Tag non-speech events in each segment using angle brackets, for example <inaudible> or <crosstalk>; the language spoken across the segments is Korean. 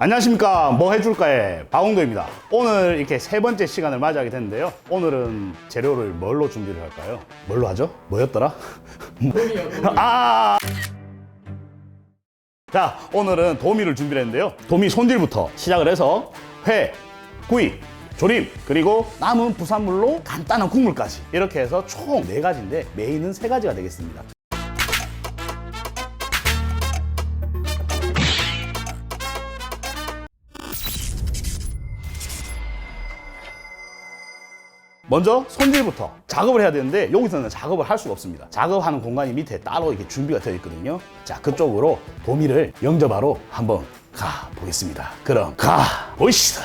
안녕하십니까 뭐 해줄까의 박홍도입니다 오늘 이렇게 세 번째 시간을 맞이하게 됐는데요 오늘은 재료를 뭘로 준비를 할까요? 뭘로 하죠? 뭐였더라? <laughs> 아! 자 오늘은 도미를 준비를 했는데요 도미 손질부터 시작을 해서 회, 구이, 조림 그리고 남은 부산물로 간단한 국물까지 이렇게 해서 총 네가지인데 메인은 세가지가 되겠습니다 먼저 손질부터 작업을 해야 되는데 여기서는 작업을 할 수가 없습니다. 작업하는 공간이 밑에 따로 이렇게 준비가 되어 있거든요. 자, 그쪽으로 도미를 영접하러 한번 가 보겠습니다. 그럼 가 보시다.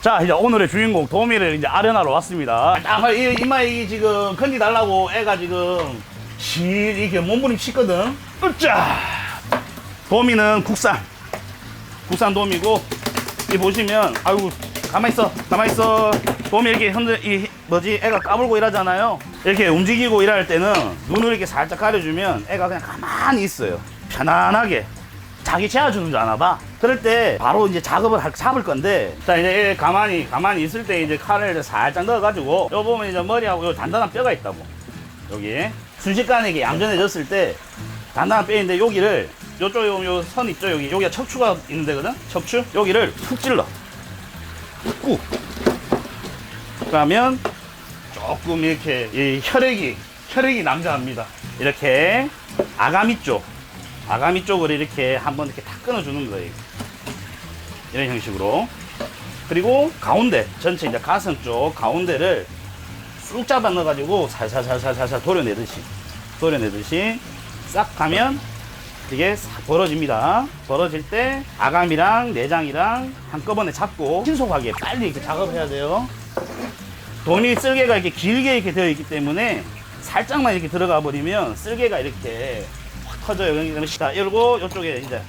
자, 이제 오늘의 주인공 도미를 이제 아련하러 왔습니다. 딱 이, 이마 이 지금 컨디 달라고 애가 지금 시 이렇게 몸부림 치거든. 으짜. 도미는 국산. 국산 도미고 이 보시면 아이고 가만 있어 가만 있어 도미 이렇게 흔들 이 뭐지? 애가 까불고 일하잖아요. 이렇게 움직이고 일할 때는 눈을 이렇게 살짝 가려주면 애가 그냥 가만히 있어요. 편안하게. 자기 채워주는 줄 아나 봐. 그럴 때 바로 이제 작업을 할, 잡을 건데 자 이제 얘 가만히 가만히 있을 때 이제 칼을 살짝 넣어가지고 요 보면 이제 머리하고 요 단단한 뼈가 있다고. 여기. 순식간에 이게 얌전해졌을 때 단단한 뼈인데 여기를 요쪽 요, 요선 있죠? 여기. 여기가 척추가 있는 데거든? 척추? 여기를 푹 찔러. 꾹 그러면 조금 이렇게 이 혈액이 혈액이 남자합니다 이렇게 아가미 쪽 아가미 쪽을 이렇게 한번 이렇게 다 끊어주는 거예요 이런 형식으로 그리고 가운데 전체 이제 가슴 쪽 가운데를 쑥 잡아 넣어가지고 살살살살살살 도려내듯이 도려내듯이 싹 하면 이게 싹 벌어집니다. 벌어질 때 아감이랑 내장이랑 한꺼번에 잡고 신속하게 빨리 이렇게 작업해야 돼요. 돈이 쓸개가 이렇게 길게 이렇게 되어 있기 때문에 살짝만 이렇게 들어가 버리면 쓸개가 이렇게 확 터져요. 그러면 자, 열고 이쪽에 이제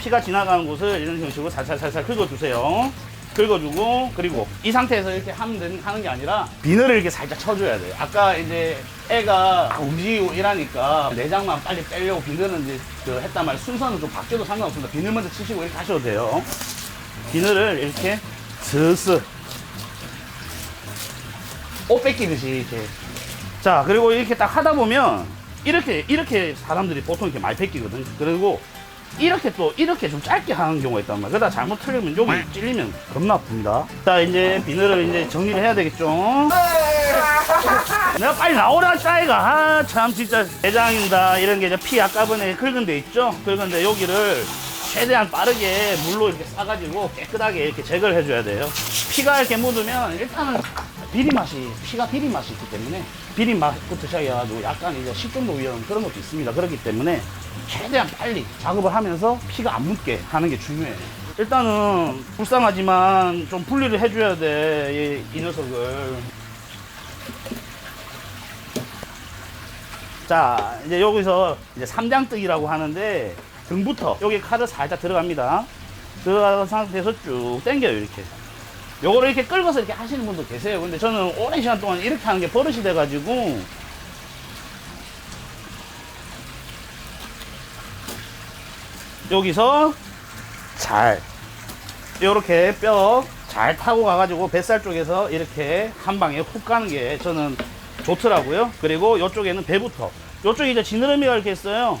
피가 지나가는 곳을 이런 형식으로 살살살살 긁어주세요. 긁어주고 그리고 이 상태에서 이렇게 하면 되는, 하는 게 아니라 비늘을 이렇게 살짝 쳐줘야 돼요. 아까 이제 애가 움직이고 이러니까 내장만 빨리 빼려고 비늘은 이제 그 했단 말이에요. 순서는 좀 바뀌어도 상관없습니다. 비늘 먼저 치시고 이렇게 하셔도 돼요. 비늘을 이렇게 스스 옷 뺏기듯이 이렇게 자 그리고 이렇게 딱 하다 보면 이렇게 이렇게 사람들이 보통 이렇게 많이 뺏기거든. 그리고 이렇게 또 이렇게 좀 짧게 하는 경우가 있단 말이야. 그러다 잘못 틀리면 여기 찔리면 겁나 아픕니다. 자 이제 비늘을 이제 정리를 해야 되겠죠. <laughs> 내가 빨리 나오라 짜이가 아 참 진짜 대장입니다. 이런 게 이제 피 아까번에 긁은 데 있죠. 긁은 데 여기를 최대한 빠르게 물로 이렇게 싸가지고 깨끗하게 이렇게 제거를 해줘야 돼요. 피가 이렇게 묻으면 일단은 비린 맛이 피가 비린 맛이 있기 때문에 비린 맛부터 시작해가지고 약간 이제 식중독 위험 그런 것도 있습니다. 그렇기 때문에 최대한 빨리 작업을 하면서 피가 안 묻게 하는 게 중요해요. 일단은 불쌍하지만 좀 분리를 해줘야 돼, 이, 이 녀석을. 자, 이제 여기서 이제 삼장뜨기라고 하는데 등부터 여기 칼을 살짝 들어갑니다. 들어간 상태에서 쭉 당겨요, 이렇게. 요거를 이렇게 끌고서 이렇게 하시는 분도 계세요. 근데 저는 오랜 시간 동안 이렇게 하는 게 버릇이 돼가지고 여기서 잘 이렇게 뼈 잘 타고 가가지고 뱃살 쪽에서 이렇게 한 방에 훅 가는 게 저는 좋더라고요. 그리고 이쪽에는 배부터 이쪽에 이제 지느러미가 이렇게 있어요.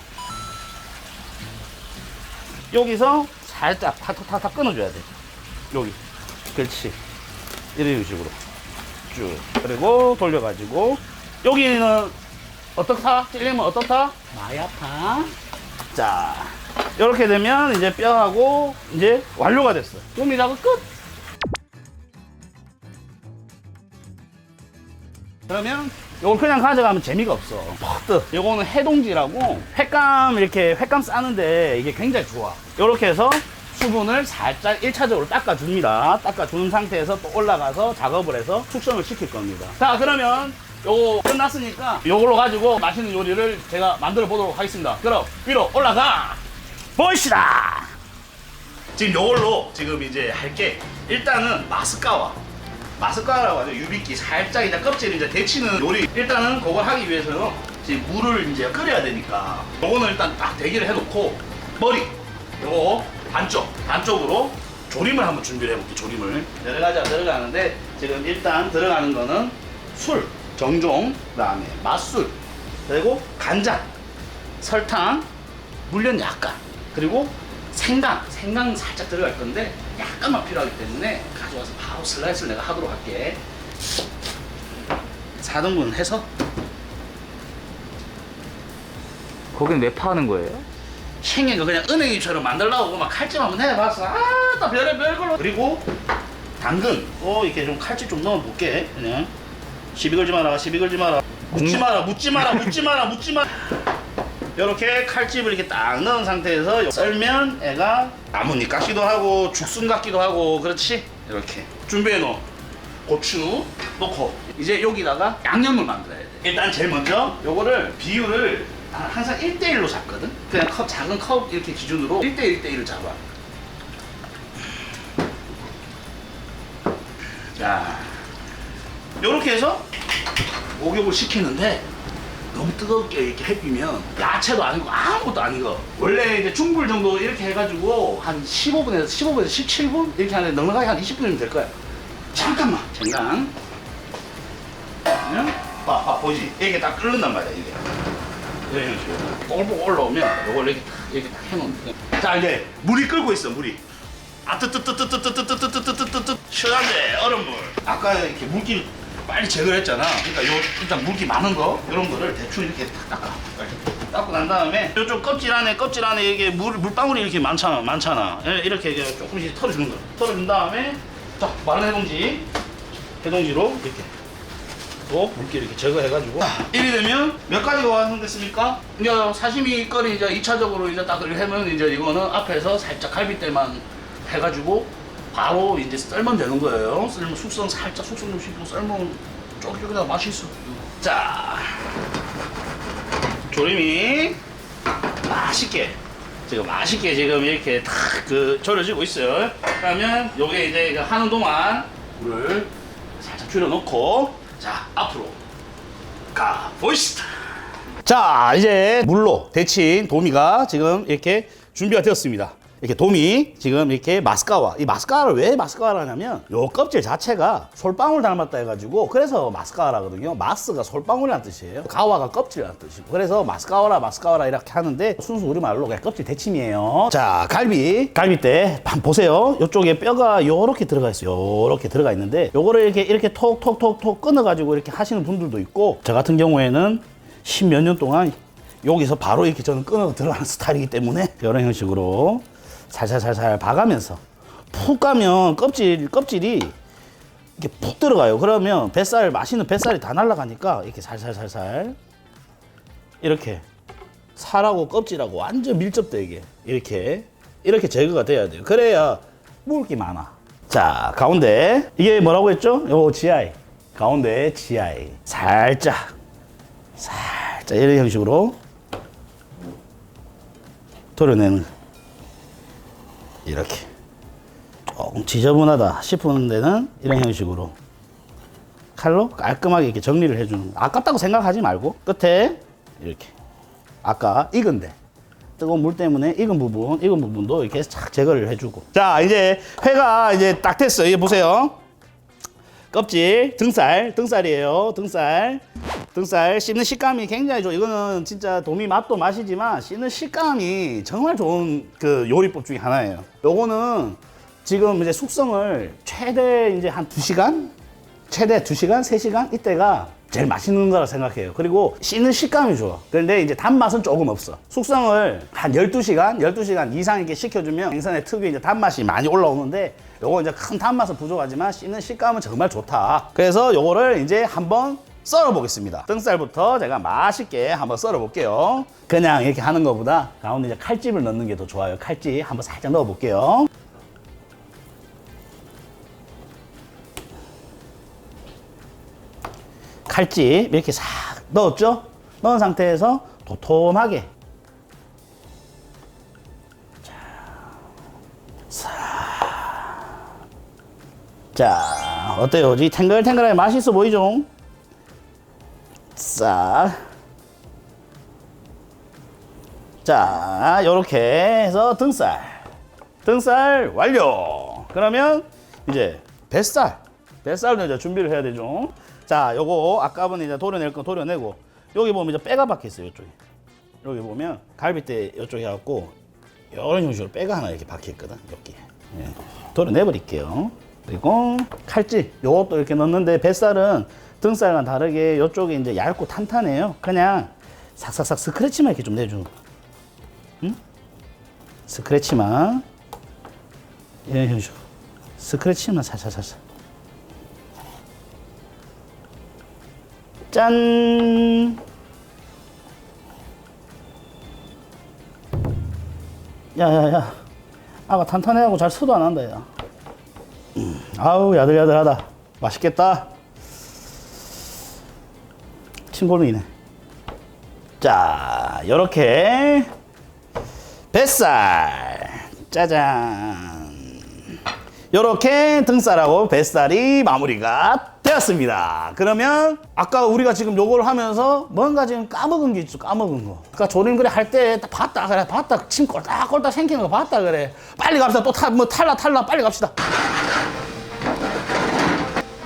여기서 살짝 탁탁탁탁 끊어줘야 돼. 여기. 그렇지. 이런 식으로 쭉 그리고 돌려가지고 여기는 어떻다? 찔리면 어떻다? 아파. 자, 이렇게 되면 이제 뼈하고 이제 완료가 됐어요. 도미 작업 끝. 그러면 이걸 그냥 가져가면 재미가 없어. 퍼뜩. 요거는 해동지라고 횟감 이렇게 횟감 싸는데 이게 굉장히 좋아. 이렇게 해서 수분을 살짝 1차적으로 닦아줍니다. 닦아주는 상태에서 또 올라가서 작업을 해서 숙성을 시킬 겁니다. 자, 그러면 요거 끝났으니까 요걸로 가지고 맛있는 요리를 제가 만들어 보도록 하겠습니다. 그럼 위로 올라가 보시다. 지금 요걸로 지금 이제 할 게 일단은 마스카와 마스카라고 하죠 유비끼 살짝 이제 껍질을 이제 데치는 요리 일단은 그걸 하기 위해서는 지금 물을 이제 끓여야 되니까 요거는 일단 딱 대기를 해놓고 머리 요거 반쪽, 반쪽으로 조림을 한번 준비를 해볼게요. 조림을 들어가자 들어가는데 지금 일단 들어가는 거는 술, 정종, 그다음에 맛술, 그리고 간장, 설탕, 물엿 약간, 그리고 생강, 생강 살짝 들어갈 건데 약간만 필요하기 때문에 가져와서 바로 슬라이스를 내가 하도록 할게. 4등분 해서 거긴 왜 파는 거예요? 생긴 거 그냥 은행이처럼 만들려고 막 칼집 한번 해봤어. 아, 나 별의 별 걸로. 그리고 당근. 어, 이렇게 좀 칼집 좀 넣어 볼게. 그냥. 시비 걸지 마라, 시비 걸지 마라. 묻지 마라, 묻지 마라, 묻지 마라, 묻지 마라. 이렇게 칼집을 이렇게 딱 넣은 상태에서 썰면 애가 나뭇잎 같기도 하고 죽순 같기도 하고 그렇지? 이렇게 준비해 놓어. 고추 넣고 이제 여기다가 양념을 만들어야 돼. 일단 제일 먼저 요거를 비율을 한- 항상 1대1로 잡거든. 그냥 컵 작은 컵 이렇게 기준으로 1대1 1대1을 잡아. 자, 요렇게 해서 목욕을 시키는데 너무 뜨겁게 이렇게 해비면 야채도 아니고 아무것도 아니고 원래 이제 중불 정도 이렇게 해가지고 한 15분에서 15분에서 17분 이렇게 하는데 넉넉하게 한 20분이면 될 거야. 잠깐만 잠깐. 응? 봐, 봐 보이지? 이게 딱 끓는단 말이야 이게. 식으로 뽀글뽀글 올라오면 요걸 이렇게 딱 이렇게 딱 해놓는 거야. 자 이제 물이 끓고 있어 물이. 아 뜨뜨뜨뜨뜨뜨뜨뜨뜨뜨뜨뜨 시원한데 얼음물. 아까 이렇게 물기 빨리 제거를 했잖아. 그러니까 요 일단 물기 많은 거 이런 거를 대충 이렇게 탁 닦아. 빨리. 닦고 난 다음에 요쪽 껍질 안에 껍질 안에 이게 물 물방울이 이렇게 많잖아 많잖아. 예, 이렇게 조금씩 털어주는 거. 털어준 다음에 자 마른 해동지 해동지로 이렇게 또 물기 이렇게 제거해가지고 이리 되면 몇 가지가 완성됐습니까? 이제 사시미 거리 이제 2차적으로 이제 딱 이렇게 하면 이제 이거는 앞에서 살짝 갈비때만 해가지고 바로 이제 썰면 되는 거예요. 썰면 숙성 살짝 숙성 좀 시키고 썰면 쫄깃쫄깃하고 맛있어. 자 조림이 맛있게 지금 맛있게 지금 이렇게 탁그 절여지고 있어요. 그러면 요게 이제 이거 하는 동안 물을 살짝 줄여놓고 자 앞으로 가 보시다. 자 이제 물로 데친 도미가 지금 이렇게 준비가 되었습니다. 이렇게 도미 지금 이렇게 마스카와 이 마스카라를 왜 마스카라를 하냐면 요 껍질 자체가 솔방울 닮았다 해가지고 그래서 마스카라거든요. 마스가 솔방울이라는 뜻이에요. 가와가 껍질이라는 뜻이고 그래서 마스카와라 마스카와라 이렇게 하는데 순수 우리말로 그냥 껍질 데침이에요. 자 갈비 갈비 때한 보세요. 요쪽에 뼈가 요렇게 들어가 있어요. 요렇게 들어가 있는데 요거를 이렇게 이렇게 톡톡톡톡 끊어가지고 이렇게 하시는 분들도 있고 저 같은 경우에는 십몇 년 동안 여기서 바로 이렇게 저는 끊어 들어가는 스타일이기 때문에 이런 형식으로 살살살살 봐가면서 푹 가면 껍질 껍질이 이렇게 푹 들어가요. 그러면 뱃살 맛있는 뱃살이 다 날아가니까 이렇게 살살살살 이렇게 살하고 껍질하고 완전 밀접되게 이렇게 이렇게 제거가 돼야 돼요. 그래야 게 많아. 자 가운데 이게 뭐라고 했죠? 요 GI 가운데 GI 살짝 살짝 이런 형식으로 도려내는 이렇게. 조금 지저분하다 싶은 데는 이런 형식으로 칼로 깔끔하게 이렇게 정리를 해주는 거. 아깝다고 생각하지 말고 끝에 이렇게. 아까 익은데. 뜨거운 물 때문에 익은 부분 익은 부분도 이렇게 착 제거를 해주고. 자 이제 회가 이제 딱 됐어요. 이게 보세요. 껍질 등살 등살이에요. 등살 등살 씹는 식감이 굉장히 좋아 이거는 진짜 도미 맛도 맛이지만 씹는 식감이 정말 좋은 그 요리법 중에 하나예요 요거는 지금 이제 숙성을 최대 이제 한 두시간 최대 두시간세시간 이때가 제일 맛있는 거라 생각해요. 그리고 씹는 식감이 좋아. 그런데 이제 단맛은 조금 없어. 숙성을 한 12시간, 12시간 이상 이렇게 식혀주면 생선의 특유의 이제 단맛이 많이 올라오는데 요거 이제 큰 단맛은 부족하지만 씹는 식감은 정말 좋다. 그래서 요거를 이제 한번 썰어 보겠습니다. 등살부터 제가 맛있게 한번 썰어 볼게요. 그냥 이렇게 하는 것보다 가운데 이제 칼집을 넣는 게 더 좋아요. 칼집 한번 살짝 넣어 볼게요. 칼집 이렇게 싹 넣었죠? 넣은 상태에서 도톰하게 자, 어때요? 이 탱글탱글하게 맛있어 보이죠? 싹. 자, 요렇게 해서 등살. 등살 완료. 그러면 이제 뱃살. 뱃살도 이제 준비를 해야 되죠. 자, 요거 아까 은 이제 도려낼 거 도려내고 여기 보면 이제 빼가 박혀 있어요, 이쪽에. 여기 보면 갈비뼈 이쪽에 갖고 이런 형식으로 빼가 하나 이렇게 박혀 있거든, 여기. 예. 도려내 버릴게요. 그리고 칼집 요것도 이렇게 넣는데 뱃살은 등살과 다르게 이쪽에 이제 얇고 탄탄해요. 그냥 삭삭삭 스크래치만 이렇게 좀 내주는 거. 응? 스크래치만. 이런 형식으로 스크래치만 살살살살. 짠! 야야야. 아가 탄탄해하고 잘 수도 안 한다 야. 음, 아우 야들야들하다. 맛있겠다 침골미네 자 요렇게. 뱃살. 짜잔. 요렇게 등살하고 뱃살이 마무리가 되었습니다. 그러면 아까 우리가 지금 요걸 하면서 뭔가 지금 까먹은 게 있죠 까먹은 거. 아까 조림 그래 할때딱 봤다 그래 봤다. 침 꼴딱꼴딱 생기는 거 봤다 그래. 빨리 갑시다. 또 탈, 뭐 탈라 탈라. 빨리 갑시다.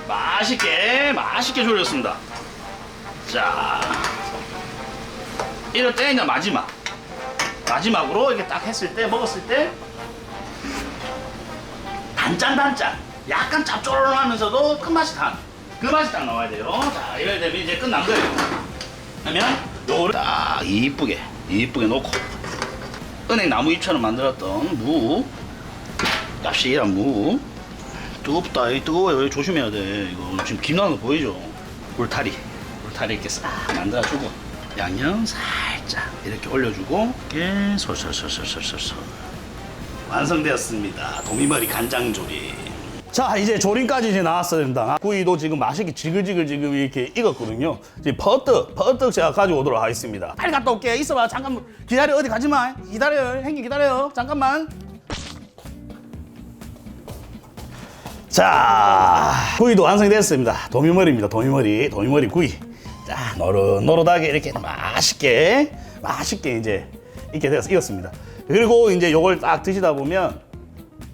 맛있게 맛있게 졸였습니다 자 이럴 때 이제 마지막. 마지막으로 이렇게 딱 했을 때 먹었을 때 단짠 단짠. 약간 짭조름하면서도 큰 맛이 단그 맛이 딱 나와야 돼요. 자 이럴 때면 이제 끝난 거예요. 그러면 요거를 딱 이쁘게 이쁘게 놓고 은행 나무 잎처럼 만들었던 무 납실한 무. 뜨겁다. 이 뜨거워요. 조심해야 돼. 이거 지금 김 나는 거 보이죠? 울타리 울타리 이렇게 싹 만들어주고 양념 살짝 이렇게 올려주고 이렇게 솔솔솔솔솔솔 완성되었습니다. 도미머리 간장조림. 자 이제 조림까지 이제 나왔어야 됩니다. 구이도 지금 맛있게 지글지글 지금 이렇게 익었거든요. 지금 퍼뜩 퍼뜩 제가 가지고 오도록 하겠습니다. 빨리 갔다 올게. 있어봐. 잠깐만. 기다려. 어디 가지마. 기다려. 행님 기다려. 잠깐만. 자, 구이도 완성됐습니다. 도미머리입니다. 도미머리, 도미머리 구이. 자, 노릇노릇하게 이렇게 맛있게, 맛있게 이제 익게 되어서 익었습니다. 그리고 이제 요걸 딱 드시다 보면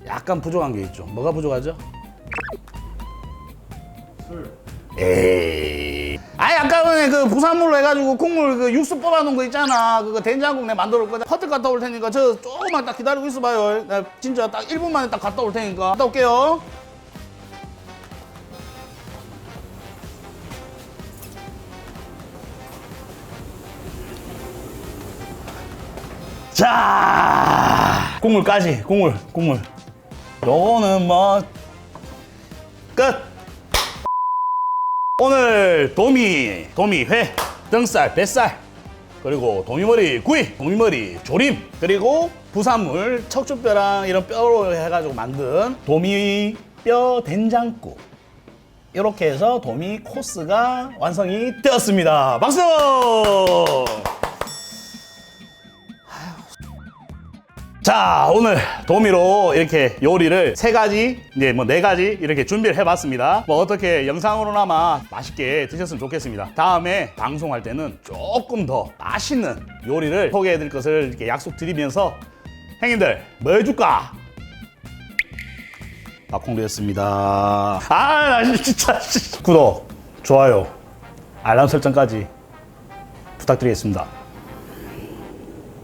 약간 부족한 게 있죠. 뭐가 부족하죠? 에이. 아니 아까 전에 그 부산물로 해가지고 국물 그 육수 뽑아놓은 거 있잖아. 그거 된장국 내 만들어 올 거다. 퍼뜩 갔다 올 테니까 저 조금만 딱 기다리고 있어봐요. 나 진짜 딱 1분 만에 딱 갔다 올 테니까. 갔다 올게요. 자, 국물까지, 국물, 국물. 요거는 뭐, 끝! 오늘 도미, 도미회, 등살, 뱃살, 그리고 도미머리 구이, 도미머리 조림, 그리고 부산물, 척추뼈랑 이런 뼈로 해가지고 만든 도미뼈 된장국. 이렇게 해서 도미 코스가 완성이 되었습니다. 박수! 자 오늘 도미로 이렇게 요리를 세 가지 이제 뭐 네 가지 이렇게 준비를 해봤습니다. 뭐 어떻게 영상으로나마 맛있게 드셨으면 좋겠습니다. 다음에 방송할 때는 조금 더 맛있는 요리를 소개해 드릴 것을 이렇게 약속드리면서 형님들 뭐 해줄까? 박홍대였습니다. 아나 진짜. 구독 좋아요 알람 설정까지 부탁드리겠습니다